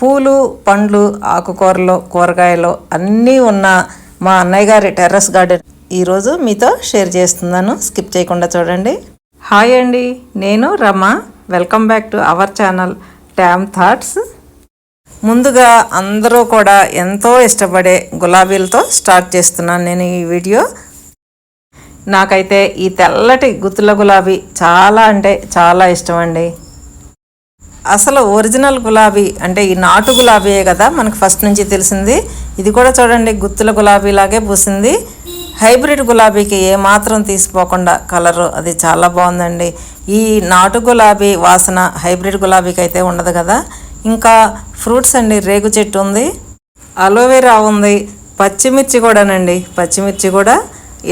పూలు పండ్లు ఆకుకూరలు కూరగాయలు అన్నీ ఉన్న మా అన్నయ్య గారి టెర్రస్ గార్డెన్. ఈరోజు మీతో షేర్ చేస్తున్నాను. స్కిప్ చేయకుండా చూడండి. హాయ్ అండి. నేను Rama. Welcome back to our channel ట్యామ్ thoughts. ముందుగా అందరూ కూడా ఎంతో ఇష్టపడే గులాబీలతో స్టార్ట్ చేస్తున్నాను నేను ఈ వీడియో. నాకైతే ఈ తెల్లటి గుత్తుల గులాబీ చాలా అంటే చాలా ఇష్టం అండి. అసలు ఒరిజినల్ గులాబీ అంటే ఈ నాటు గులాబీయే కదా మనకు ఫస్ట్ నుంచి తెలిసింది. ఇది కూడా చూడండి గుత్తుల గులాబీ లాగే పూసింది. హైబ్రిడ్ గులాబీకి ఏ మాత్రం తీసిపోకుండా కలరు అది చాలా బాగుందండి. ఈ నాటు గులాబీ వాసన హైబ్రిడ్ గులాబీకి అయితే ఉండదు కదా. ఇంకా ఫ్రూట్స్ అండి రేగు చెట్టు ఉంది అలోవెరా ఉంది పచ్చిమిర్చి కూడానండి పచ్చిమిర్చి కూడా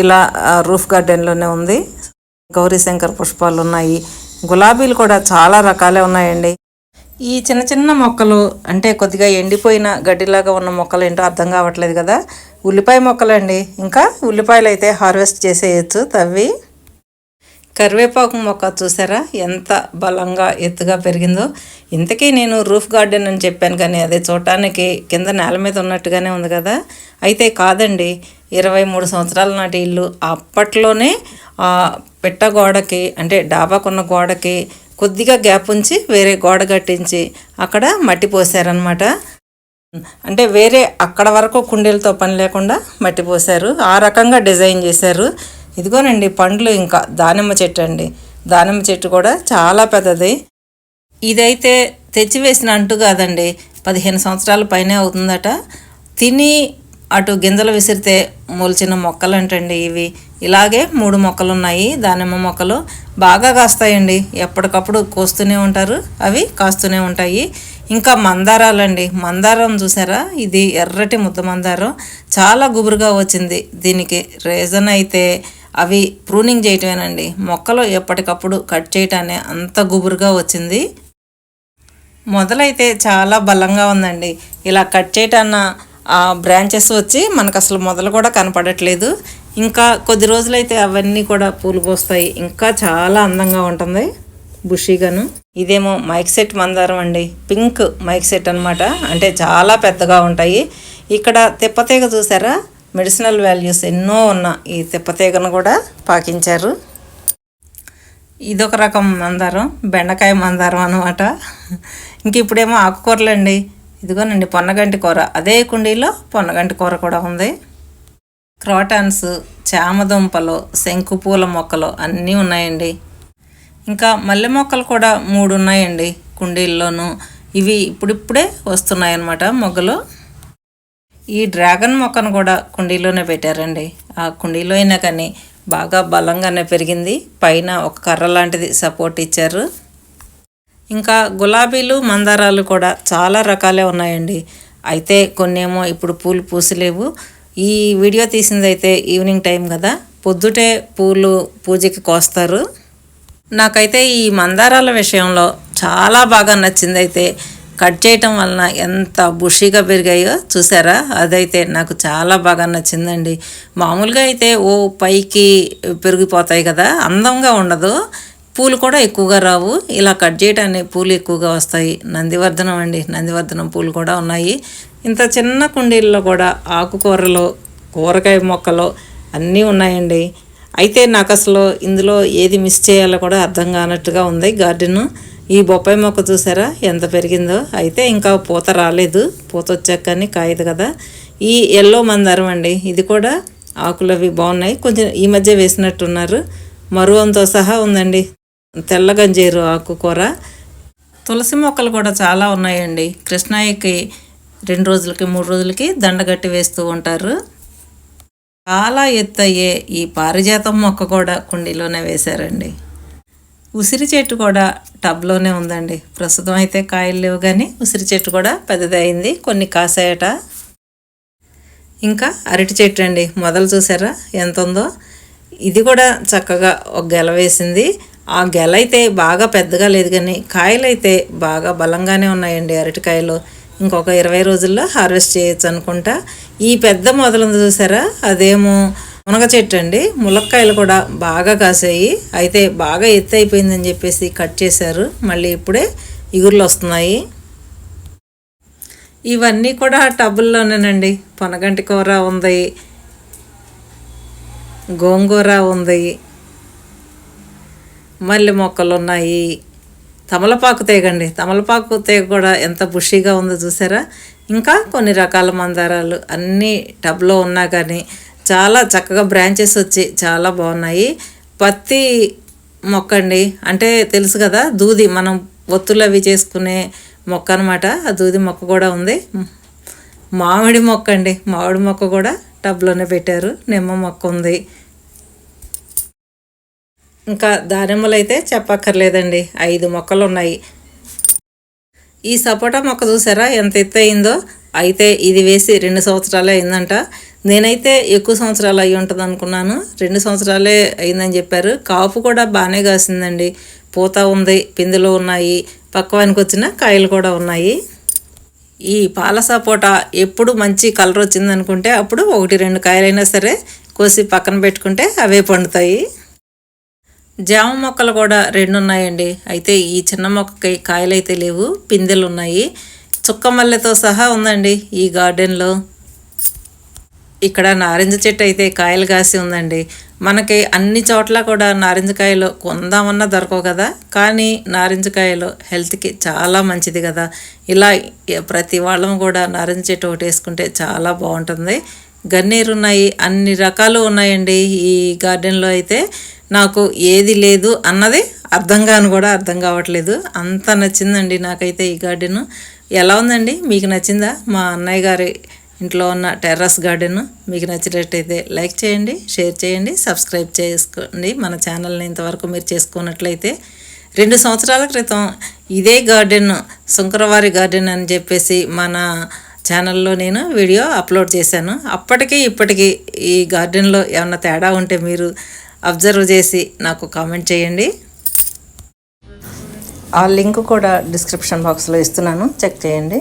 ఇలా రూఫ్ గార్డెన్లోనే ఉంది. గౌరీశంకర్ పుష్పాలు ఉన్నాయి గులాబీలు కూడా చాలా రకాలే ఉన్నాయండి. ఈ చిన్న చిన్న మొక్కలు అంటే కొద్దిగా ఎండిపోయిన గడ్డిలాగా ఉన్న మొక్కలు ఏంటో అర్థం కావట్లేదు కదా. ఉల్లిపాయ మొక్కలండి. ఇంకా ఉల్లిపాయలు అయితే హార్వెస్ట్ చేసేయచ్చు తవ్వి. కరివేపాకు మొక్క చూసారా? ఎంత బలంగా ఎత్తుగా పెరిగిందో. ఇంతకీ నేను రూఫ్ గార్డెన్ అని చెప్పాను కానీ అదే చూడటానికి కింద నేల మీద ఉన్నట్టుగానే ఉంది కదా. అయితే కాదండి. ఇరవై మూడు సంవత్సరాల నాటి ఇల్లు అప్పట్లోనే ఆ పెట్ట గోడకి అంటే డాబాకున్న గోడకి కొద్దిగా గ్యాప్ ఉంచి వేరే గోడ కట్టించి అక్కడ మట్టి పోసారనమాట అంటే వేరే అక్కడ వరకు కుండీలతో పని లేకుండా మట్టి పోసారు. ఆ రకంగా డిజైన్ చేశారు. ఇదిగోనండి పండ్లు ఇంకా దానిమ్మ చెట్టు అండి. దానిమ్మ చెట్టు కూడా చాలా పెద్దది. ఇదైతే తెచ్చివేసిన అంటు కాదండి. పదిహేను సంవత్సరాల పైనే అవుతుందట. తిని అటు గింజలు విసిరితే మొలిచిన మొక్కలు అంటండి ఇవి? ఇలాగే మూడు మొక్కలు ఉన్నాయి దానిమ్మ మొక్కలు బాగా కాస్తాయండి. ఎప్పటికప్పుడు కోస్తూనే ఉంటారు. అవి కాస్తూనే ఉంటాయి. ఇంకా మందారాలండి. మందారం చూసారా? ఇది ఎర్రటి ముద్ద మందారం. చాలా గుబురుగా వచ్చింది. దీనికి రీజన్ అయితే అవి ప్రూనింగ్ చేయటమేనండి. మొక్కలు ఎప్పటికప్పుడు కట్ చేయటానే అంత గుబురుగా వచ్చింది. మొదలైతే చాలా బలంగా ఉందండి. ఇలా కట్ చేయటాన్న బ్రాంచెస్ వచ్చి మనకు అసలు మొదలు కూడా కనపడట్లేదు. ఇంకా కొద్ది రోజులైతే అవన్నీ కూడా పూలు పోస్తాయి. ఇంకా చాలా అందంగా ఉంటుంది. బుషీగాను. ఇదేమో మైక్ సెట్ మందారం అండి. పింక్ మైక్ సెట్ అనమాట అంటే చాలా పెద్దగా ఉంటాయి. ఇక్కడ తిప్పతీగ చూసారా? మెడిసినల్ వాల్యూస్ ఎన్నో ఉన్న ఈ తిప్పతీగను కూడా పాకించారు. ఇదొక రకం మందారం. బెండకాయ మందారం అనమాట ఇంక ఇప్పుడేమో ఆకుకూరలండి. ఇదిగోనండి పొన్నగంటి కూర. అదే కుండీలో పొన్నగంటి కూర కూడా ఉంది. క్రాటాన్స్ చామదుంపలు శంకుపూల మొక్కలు అన్నీ ఉన్నాయండి. ఇంకా మల్లె మొక్కలు కూడా మూడు ఉన్నాయండి కుండీల్లోనూ. ఇవి ఇప్పుడిప్పుడే వస్తున్నాయి అన్నమాట మొగ్గలు. ఈ డ్రాగన్ మొక్కను కూడా కుండీలోనే పెట్టారండి. ఆ కుండీలో అయినా కానీ బాగా బలంగానే పెరిగింది. పైన ఒక కర్ర లాంటిది సపోర్ట్ ఇచ్చారు. ఇంకా గులాబీలు మందారాలు కూడా చాలా రకాలే ఉన్నాయండి. అయితే కొన్నేమో ఇప్పుడు పూలు పూసలేవు. ఈ వీడియో తీసింది అయితే ఈవినింగ్ టైం కదా. పొద్దుటే పూలు పూజకి కోస్తారు. నాకైతే ఈ మందారాల విషయంలో చాలా బాగా నచ్చింది అయితే కట్ చేయటం వలన ఎంత బుషీగా పెరిగాయో చూసారా? అదైతే నాకు చాలా బాగా నచ్చిందండి. మామూలుగా అయితే ఓ పైకి పెరిగిపోతాయి కదా అందంగా ఉండదు. పూలు కూడా ఎక్కువగా రావు. ఇలా కట్ చేయటానికి పూలు ఎక్కువగా వస్తాయి. నందివర్ధనం అండి. నందివర్ధనం పూలు కూడా ఉన్నాయి. ఇంత చిన్న కుండీల్లో కూడా ఆకుకూరలు కూరగాయ మొక్కలు అన్నీ ఉన్నాయండి. అయితే నాకు అసలు ఇందులో ఏది మిస్ చేయాలో కూడా అర్థం కానట్టుగా ఉంది గార్డెన్. ఈ బొప్పాయి మొక్క చూసారా? ఎంత పెరిగిందో. అయితే ఇంకా పూత రాలేదు. పూత వచ్చాక కానీ కాయదు కదా. ఈ ఎల్లో మందారం అండి. ఇది కూడా ఆకులు అవి బాగున్నాయి. కొంచెం ఈ మధ్య వేసినట్టున్నారు. మరువంతో సహా ఉందండి. తెల్ల గంజీరు ఆకుకూర తులసి మొక్కలు కూడా చాలా ఉన్నాయండి. కృష్ణాయికి రెండు రోజులకి మూడు రోజులకి దండగట్టి వేస్తూ ఉంటారు. చాలా ఎత్తు అయ్యే ఈ పారిజాతం మొక్క కూడా కుండీలోనే వేశారండి. ఉసిరి చెట్టు కూడా టబ్లోనే ఉందండి. ప్రస్తుతం అయితే కాయలు లేవు కానీ ఉసిరి చెట్టు కూడా పెద్దది అయింది. కొన్ని కాసాయట. ఇంకా అరటి చెట్టు అండి. మొదలు చూసారా? ఎంత ఉందో ఇది కూడా చక్కగా ఒక గెల వేసింది. ఆ గెల అయితే బాగా పెద్దగా లేదు కానీ కాయలు అయితే బాగా బలంగానే ఉన్నాయండి అరటికాయలు. ఇంకొక ఇరవై రోజుల్లో హార్వెస్ట్ చేయొచ్చు అనుకుంటా. ఈ పెద్ద మొదలుంది చూసారా? అదేమో మునగ చెట్టు అండి. ములక్కాయలు కూడా బాగా కాసాయి. అయితే బాగా ఎత్తు అయిపోయిందని చెప్పేసి కట్ చేశారు. మళ్ళీ ఇప్పుడే ఇగుర్లు వస్తున్నాయి. ఇవన్నీ కూడా టబ్బుల్లోనేనండి. పొనగంటి కూర ఉంది. గోంగూర ఉంది. మల్లె మొక్కలు ఉన్నాయి తమలపాకు తీగండి. తమలపాకు తీగ కూడా ఎంత బుషీగా ఉందో చూసారా? ఇంకా కొన్ని రకాల మందారాలు అన్నీ టబ్లో ఉన్నా కానీ చాలా చక్కగా బ్రాంచెస్ వచ్చి చాలా బాగున్నాయి. పత్తి మొక్క అండి అంటే తెలుసు కదా దూది మనం ఒత్తులు అవి చేసుకునే మొక్క అనమాట ఆ దూది మొక్క కూడా ఉంది. మామిడి మొక్క అండి మామిడి మొక్క కూడా టబ్లోనే పెట్టారు. నిమ్మ మొక్క ఉంది. ఇంకా దానిమ్మలు అయితే చెప్పక్కర్లేదండి. ఐదు మొక్కలు ఉన్నాయి ఈ సపోటా మొక్క చూసారా? ఎంత ఎత్తు అయిందో అయితే ఇది వేసి రెండు సంవత్సరాలే అయిందంట. నేనైతే ఎక్కువ సంవత్సరాలు అయి ఉంటుంది అనుకున్నాను రెండు సంవత్సరాలే అయిందని చెప్పారు. కాపు కూడా బాగానే కాసిందండి. పూత ఉంది పిందులు ఉన్నాయి పక్కవానికి వచ్చిన కాయలు కూడా ఉన్నాయి. ఈ పాల సపోటా ఎప్పుడు మంచి కలర్ వచ్చింది అనుకుంటే అప్పుడు ఒకటి రెండు కాయలైనా సరే కోసి పక్కన పెట్టుకుంటే అవే పండుతాయి. జామ మొక్కలు కూడా రెండు ఉన్నాయండి అయితే ఈ చిన్న మొక్కకి కాయలు అయితే లేవు పిందెలు ఉన్నాయి చుక్క మల్లెతో సహా ఉందండి ఈ గార్డెన్లో. ఇక్కడ నారింజ చెట్టు అయితే కాయలు కాసి ఉందండి. మనకి అన్ని చోట్ల కూడా నారింజకాయలు కొందామన్నా దొరకవు కదా. కానీ నారింజకాయలు హెల్త్కి చాలా మంచిది కదా. ఇలా ప్రతి వాళ్ళం కూడా నారింజ చెట్టు ఒకటి వేసుకుంటే చాలా బాగుంటుంది. గన్నీరు ఉన్నాయి అన్ని రకాలు ఉన్నాయండి ఈ గార్డెన్లో అయితే. నాకు ఏది లేదు అన్నది అర్థం కాని కూడా అర్థం కావట్లేదు. అంత నచ్చిందండి నాకైతే ఈ గార్డెను. ఎలా ఉందండి? మీకు నచ్చిందా? మా అన్నయ్య గారి ఇంట్లో ఉన్న టెర్రస్ గార్డెన్. మీకు నచ్చినట్టయితే లైక్ చేయండి షేర్ చేయండి సబ్స్క్రైబ్ చేసుకోండి. మన ఛానల్ని ఇంతవరకు మీరు చేసుకున్నట్లయితే రెండు సంవత్సరాల క్రితం ఇదే గార్డెన్ శంకరవారి గార్డెన్ అని చెప్పేసి మన ఛానల్లో నేను వీడియో అప్లోడ్ చేశాను. అప్పటికి ఇప్పటికీ ఈ గార్డెన్లో ఏమన్నా తేడా ఉంటే మీరు అబ్జర్వ్ చేసి నాకు కామెంట్ చేయండి. ఆ లింక్ కూడా డిస్క్రిప్షన్ బాక్స్లో ఇస్తున్నాను. చెక్ చేయండి.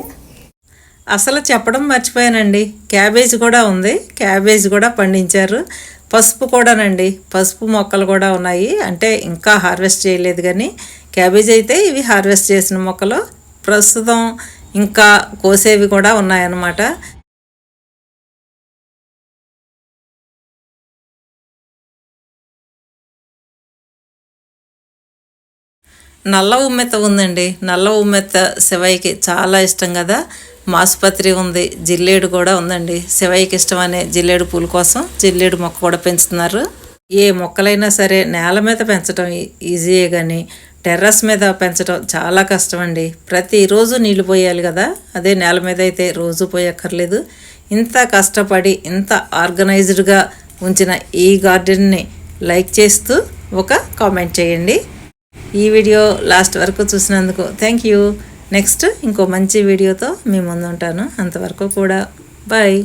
అసలు చెప్పడం మర్చిపోయానండి. క్యాబేజ్ కూడా ఉంది. క్యాబేజ్ కూడా పండించారు. పసుపు కూడానండి. పసుపు మొక్కలు కూడా ఉన్నాయి. అంటే ఇంకా హార్వెస్ట్ చేయలేదు కానీ క్యాబేజ్ అయితే ఇవి హార్వెస్ట్ చేసిన మొక్కలు. ప్రస్తుతం ఇంకా కోసేవి కూడా ఉన్నాయన్నమాట. నల్ల ఉమ్మెత్త ఉందండి. నల్ల ఉమ్మెత్త శివయ్యకి చాలా ఇష్టం కదా. మాసుపత్రి ఉంది. జిల్లేడు కూడా ఉందండి. శివయ్యకి ఇష్టం అనే జిల్లేడు పూల కోసం జిల్లేడు మొక్క కూడా పెంచుతున్నారు. ఏ మొక్కలైనా సరే నేల మీద పెంచడం ఈజీయే కానీ టెర్రస్ మీద పెంచడం చాలా కష్టం అండి ప్రతిరోజు నీళ్ళు పోయాలి కదా. అదే నేల మీద అయితే రోజు పోయక్కర్లేదు. ఇంత కష్టపడి ఇంత ఆర్గనైజ్డ్గా ఉంచిన ఈ గార్డెన్ని లైక్ చేస్తూ ఒక కామెంట్ చేయండి. ఈ వీడియో లాస్ట్ వరకు చూసినందుకు థ్యాంక్ యూ నెక్స్ట్ ఇంకో మంచి వీడియోతో మీ ముందు ఉంటాను. అంతవరకు కూడా బాయ్